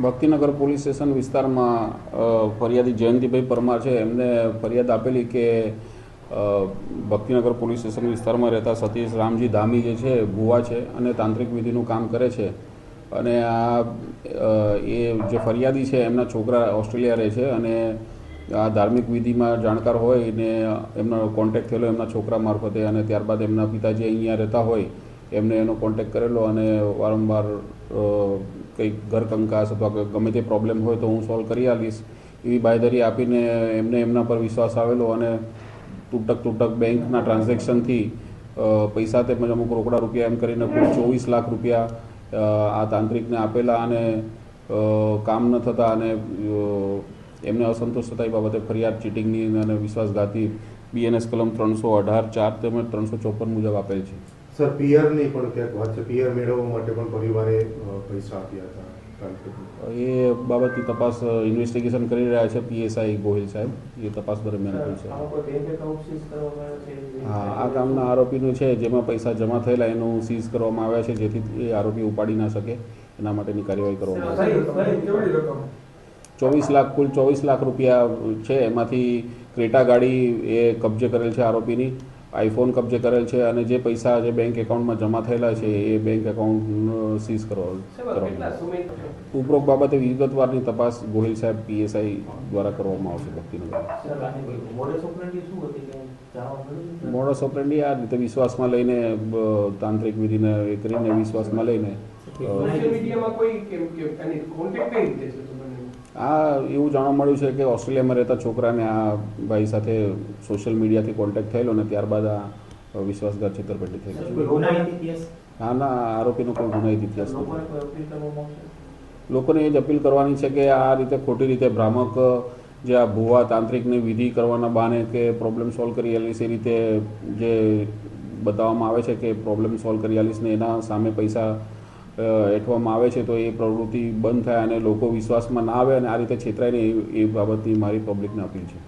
Bhaktinagar police station વિસ્તારમાં ફરિયાદી જયંતિભાઈ પરમાર છે. એમને ફરિયાદ આપેલી કે ભક્તિનગર પોલીસ સ્ટેશન વિસ્તારમાં રહેતા સતીશ રામજી ધામી જે છે, ભુવા છે અને તાંત્રિક વિધિનું કામ કરે છે. અને આ એ જે ફરિયાદી છે, એમના છોકરા ઓસ્ટ્રેલિયા રહે છે અને આ ધાર્મિક વિધિમાં જાણકાર હોય ને એમનો કોન્ટેક્ટ થયેલો એમના છોકરા મારફતે અને ત્યારબાદ એમના પિતાજી અહીંયા રહેતા હોય, એમને એનો કોન્ટેક્ટ કરેલો અને વારંવાર કંઈક ઘર કંકાસ અથવા ગમે તે પ્રોબ્લેમ હોય તો હું સોલ્વ કરી આપીશ. એવી બાંયધરી આપીને એમને એમના પર વિશ્વાસ આવેલો અને તૂટક તૂટક બેંકના ટ્રાન્ઝેક્શનથી પૈસા તેમજ અમુક રોકડા રૂપિયા એમ કરીને કુલ ચોવીસ લાખ રૂપિયા આ તાંત્રિકને આપેલા અને કામ ન થતાં અને એમને અસંતોષ થતા એ બાબતે ફરિયાદ ચીટિંગની અને વિશ્વાસઘાતી બીએનએસ કલમ ત્રણસો અઢાર ચાર તેમજ ત્રણસો ચોપન મુજબ આપેલ છે. સર પિયરની પણ ક્યાંક વાત છે? પિયર મેળવવા માટે પણ પરિવારે પૈસા આપ્યા હતા એ બાબતની તપાસ ઇન્વેસ્ટિગેશન કરી રહ્યા છે પીએસઆઈ ગોહિલ સાહેબ. એ તપાસ દરમિયાન છે? હા આ કામના આરોપીનું છે જેમાં પૈસા જમા થયેલા એનું સીઝ કરવામાં આવ્યા છે જેથી એ આરોપી ઉપાડી ના શકે. એના માટેની કાર્યવાહી કરવામાં આવે. કઈ- કઈ- કેવડી રકમ? ચોવીસ લાખ કુલ ચોવીસ લાખ રૂપિયા છે. એમાંથી ક્રેટા ગાડી એ કબજે કરેલ છે આરોપીની. આઈફોન કબજે કરેલ છે અને જે પૈસા જે બેંક એકાઉન્ટમાં જમા થયેલા છે એ બેંક એકાઉન્ટ સીઝ કરવા ઉપરોક્ત બાબતે વિગતવારની તપાસ ગોહિલ સાહેબ પીએસઆઈ દ્વારા કરવામાં આવશે ભક્તિનગર મોડેસ ઓપરેન્ડી? મોડસ આ રીતે વિશ્વાસમાં લઈને તાંત્રિક વિધિને એ કરીને વિશ્વાસમાં લઈને આ એવું જાણવા મળ્યું છે કે ઓસ્ટ્રેલિયામાં રહેતા છોકરાને આ ભાઈ સાથે સોશિયલ મીડિયાથી કોન્ટેક્ટ થયેલો અને ત્યારબાદ આ વિશ્વાસઘાત છેતરપિંડી થઈ ગઈ. કોઈ ના આરોપીનો કોઈ ગુનાહિત ઇતિહાસ લોકોને નથી એ જ અપીલ કરવાની છે કે આ રીતે ખોટી રીતે ભ્રામક જે આ ભુવા તાંત્રિકની વિધિ કરવાના બહાને કે પ્રોબ્લેમ સોલ્વ કરી આલીશ એ રીતે જે બતાવવામાં આવે છે કે પ્રોબ્લેમ સોલ્વ કરી આલીશ ને એના સામે પૈસા અ, એઠવામાં આવે છે તો એ પ્રવૃત્તિ બંધ થાય અને લોકો વિશ્વાસમાં ના આવે અને આ રીતે છેતરાય ને એ બાબતની મારી પબ્લિકને અપીલ છે.